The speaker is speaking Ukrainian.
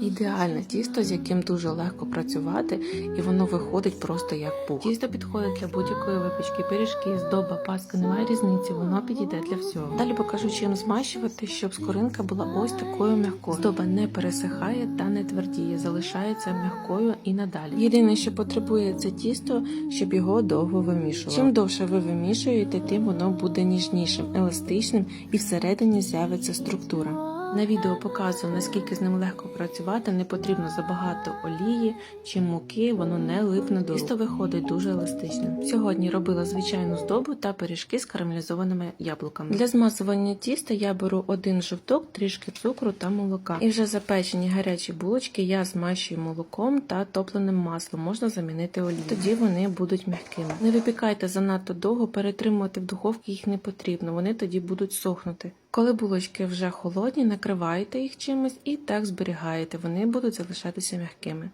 Ідеальне тісто, з яким дуже легко працювати, і воно виходить просто як пух. Тісто підходить для будь-якої випічки, пиріжки, здоба, паска, немає різниці, воно підійде для всього. Далі покажу, чим змащувати, щоб скоринка була ось такою м'якою. Здоба не пересихає та не твердіє, залишається м'якою і надалі. Єдине, що потребує це тісто, щоб його довго вимішувати. Чим довше ви вимішуєте, тим воно буде ніжнішим, еластичним і всередині з'явиться структура. На відео показую, наскільки з ним легко працювати, не потрібно забагато олії чи муки, воно не липне до. Тісто виходить дуже еластичним. Сьогодні робила звичайну здобу та пиріжки з карамелізованими яблуками. Для змазування тіста я беру один жовток, трішки цукру та молока. І вже запечені гарячі булочки я змащую молоком та топленим маслом. Можна замінити олію. Тоді вони будуть м'якими. Не випікайте занадто довго, перетримувати в духовці їх не потрібно. Вони тоді будуть сохнути. Коли булочки вже холодні, накриваєте їх чимось і так зберігаєте. Вони будуть залишатися м'якими.